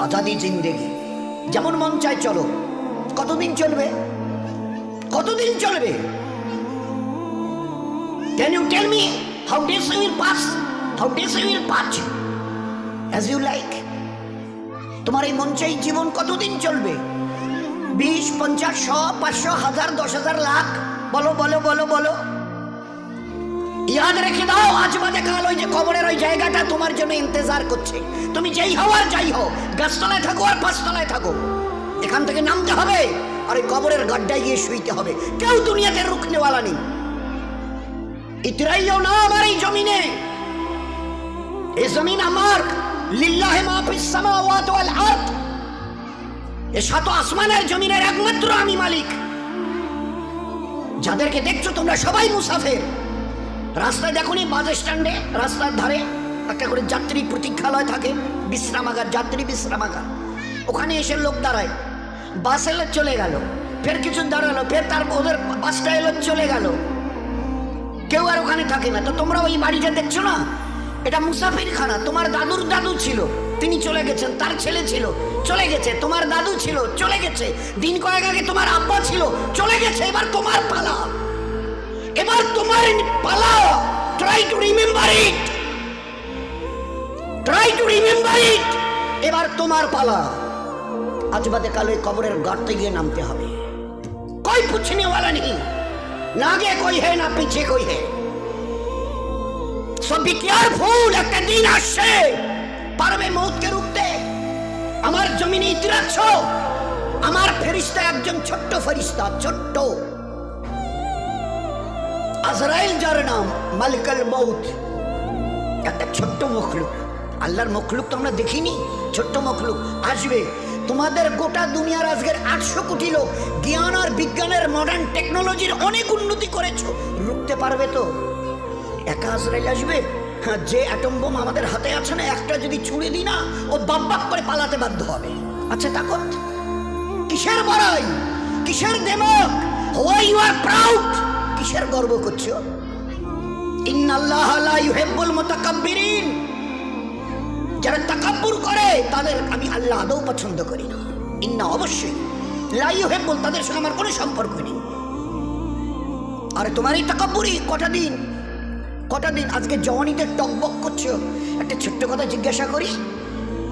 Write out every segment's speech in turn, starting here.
আজাদি জিন্দেগি। যেমন মন চায় চলো। কতদিন চলবে? কতদিন চলবে? Can you tell me how days you will pass how days you will pass as you like তোমার এই মন চাই জীবন কতদিন চলবে? বিশ, পঞ্চাশ, শ, পাঁচশো, হাজার, দশ হাজার লাখ। বলো বলো বলো বলো। ইয়াদ রেখে দাও আজ বাদে। তোমার জন্য ইন্তজার করছে। তুমি যেই হও আর যাই হও, গাছতলায় থাকো আর পাঁচতলায় থাকো। এখান থেকে নামতে হবে আর ওই কবরের গাড্ডায় গিয়ে শুইতে হবে। কেউ দুনিয়াতে রুখনেওয়ালা নেই। ইতরাইও না আমার এই জমিনে। জমিন আমার। লিল্লাহে সামাওয়াত ওয়াল আরদ। এ সাত আসমানের জমিনের একমাত্র আমি মালিক। যাদেরকে দেখছ তোমরা সবাই মুসাফের। রাস্তায় দেখুনি বাস স্ট্যান্ডে, রাস্তার ধারে। একটা করে যাত্রী প্রতীক্ষালয় থাকে, বিশ্রামাগার, যাত্রী বিশ্রামাগার। ওখানে এসে লোক দাঁড়ায়। বাস এলো চলে গেল। ফের কিছু দাঁড়াল, ফের তার ওদের বাসটা এলো চলে গেল। কেউ আর ওখানে থাকে না। তো তোমরা ওই বাড়িটা দেখছ না? এটা মুসাফির খানা তোমার দাদুর দাদু ছিল। তিনি চলে গেছেন, তার ছেলে ছিল। চলে গেছে, তোমার দাদু ছিল, চলে গেছে। দিন কয়েক আগে তোমার আব্বা ছিল। চলে গেছে, এবার তোমার পালা। এবার তোমার পালা। Try to remember it try to remember it এবার তোমার পালা। আজ আজবাদে কালে কবরের গর্তে গিয়ে নামতে হবে। কই পুছনে ওয়ালা নেই নাগে কই হে, না পিছে কই হে? সব বি কেয়ারফুল একটা দিন আসছে। পারবে মৌতকে রুখতে? আমার জমিনে ইতিরাচ্ছ আমার ফেরিস্তা একজন ছোট্ট ফেরিস্তা, ছোট্ট। আজরাইল যার নাম, মালিকাল মৌত। একটা ছোট্ট মখলুক। আল্লাহর মখলুক তো আমরা দেখিনি ছোট্ট মখলুক। আসবে। তোমাদের গোটা দুনিয়ার আজকের আটশো কোটি লোক জ্ঞান আর বিজ্ঞানের মডার্ন টেকনোলজির অনেক উন্নতি করেছ। রুখতে পারবে তো? একা আজরাইল আসবে? হ্যাঁ, যে অ্যাটম বোম আমাদের হাতে আছে না একটা যদি ছুঁড়ে দিই না ও বাপ করে পালাতে বাধ্য হবে। আচ্ছা তাকত। কিসের বড়াই? কিসের দেমক হোয়াই ইউ আর প্রাউড কিসের গর্ব করছ? ইন্নাল্লাহ লা ইউহিব্বুল মুতাকাব্বিরিন। যারা তাকাব্বুর করে, তাদের আমি আল্লাহ আদৌ পছন্দ করি না। ইন্না অবশ্যই। লাইও হেব্বল তাদের সঙ্গে আমার কোনো সম্পর্ক নেই। আরে তোমার এই তাকাব্বুরি কটা দিন? কটা দিন? আজকে জওয়ানিতে টকবক করছ। একটা ছোট্ট কথা জিজ্ঞাসা করি।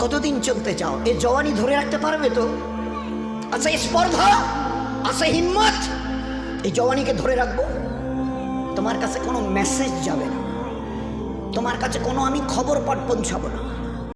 কতদিন চলতে চাও? এ জওয়ানি ধরে রাখতে পারবে তো? আচ্ছা এই স্পর্ধা? আছে হিম্মত? এই জওয়ানিকে ধরে রাখব? তোমার কাছে কোনো মেসেজ যাবে না। তোমার কাছে কোনো আমি খবর পাঠ পৌঁছাবো না।